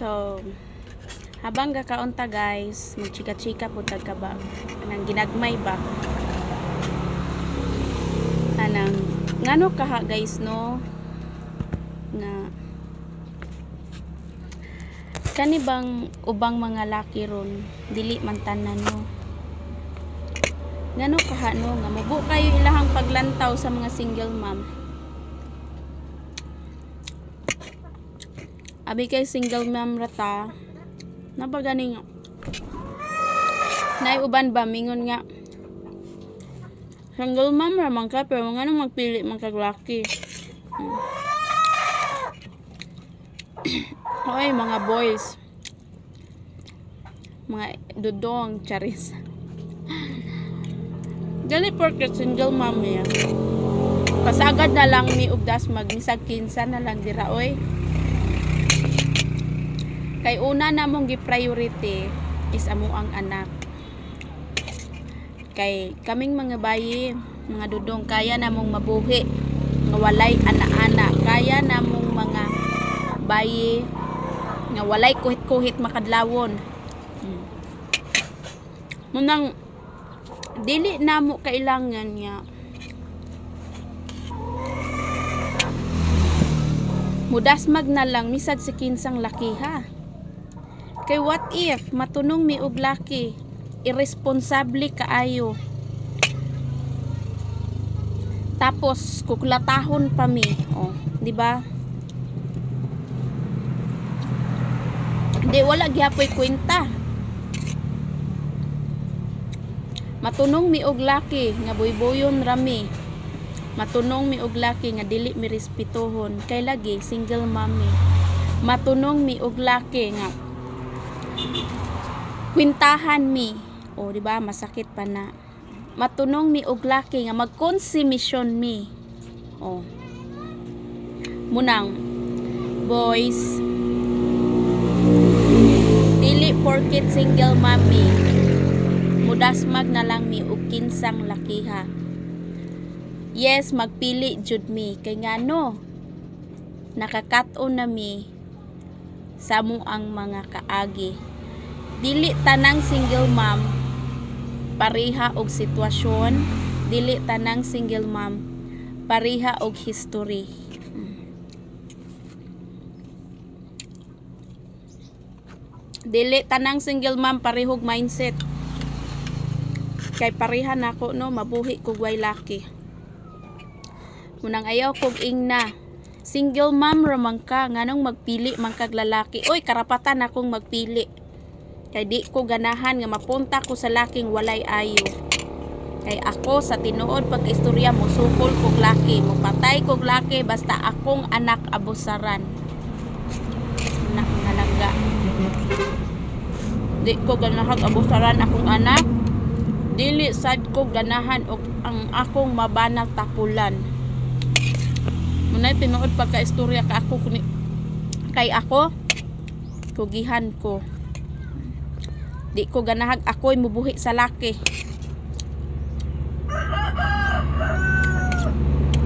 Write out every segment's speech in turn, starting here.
So, habang gakaunta guys, magchika-chika po ka ba? Anang ginagmay ba? Anang, ngano kaha guys no? Nga, kani bang ubang mga laki ron, dili man tanan no? Ngano kaha no? Nga mubo kayo ilahang paglantaw sa mga single mom. Abi kay single mom rata. Napa ganing Nay uban ba mingon nga Single mom ra man ka pero nga nang magpili man kag laki. Hmm. Hoy mga boys. Mga dudong charis. Gali porket single mom ya. Pasagad na lang mi ugdas magmisag kinsa na lang dira oy. Kay una namong gi-priority is amo ang anak. Kay kaming mga bayi, mga dudong kaya namong mabuhi nga walay ana-ana. Kaya namong mga bayi nga walay kuhit-kuhit makadlawon. Hmm. Munang dili namo kailangan nga mudasmag na lang misag si kinsang laki ha. Kay what if matunong mi og laki, irresponsable kaayo. Tapos kuklatahon pa mi, oh, di ba? Di wala gihapoy kwenta. Matunong mi og laki nga buybuyon rami. Matunong mi og laki nga dili mi respetuhon kay lagi single mommy. Matunong mi og laki nga kwintahan mi. O, di ba? Masakit pa na. Matunong mi og laki nga magkonsumisyon mi. O. Munang, boys, dili porket single mommy, mudasmag na lang mi og kinsang lakiha. Yes, magpili jud mi kay ngano nakakaton na mi sa mo ang mga kaagi dili tanang single mom pariha og sitwasyon. Dili tanang single mom pariha og history. Dili tanang single mom parihog mindset. Kay pariha nako no mabuhi kog way laki munang ayaw kog ingna. Single mom ra man ka nganong magpili man kag lalaki? Oy karapatan akong magpili kay di ko ganahan nga mapunta ko sa laking walay ayo. Kay ako sa tinuod pagkaistorya mo sukol kog laki. Mo patay kog laki basta akong anak abusaran. Anak nalangga di ko ganahan abusaran akong anak. Dili sad ko ganahan og ang akong mabanal tapulan. Munay tinuod pagka-istorya ka ako kay ako kugihan ko. Di ko ganahag ako'y mubuhi sa laki.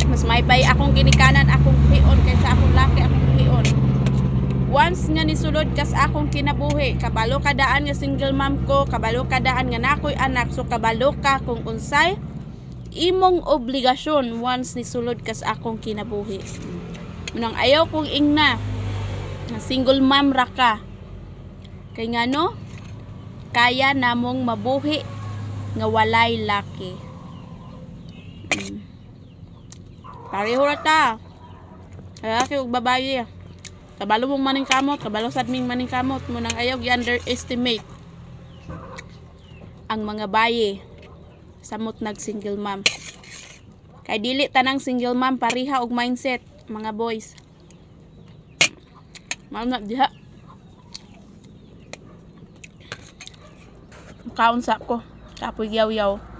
Mas may bay akong ginikanan akong buhion kaysa akong laki akong buhion. Once nga nisulod kas akong kinabuhi, kabalo kadaan nga single mom ko, kabalo kadaan nga nakoy anak, so kabalo ka kung unsay imong obligasyon once nisulod kas akong kinabuhi. Munang ayaw kong ingna nga single mom ra ka. Kay ngano kaya namong mabuhi nga walay laki. Mm. Pareho ra ta. Lalaki ug babaye. Kabalo mong maning kamot, kabalo sad ming maning kamot, munang ayaw gi-underestimate ang mga baye samot nag single mom. Kay dili tanang single mom pariha og mindset mga boys. Mao na diha. Kaon sa ko. Kapoy yaw-yaw.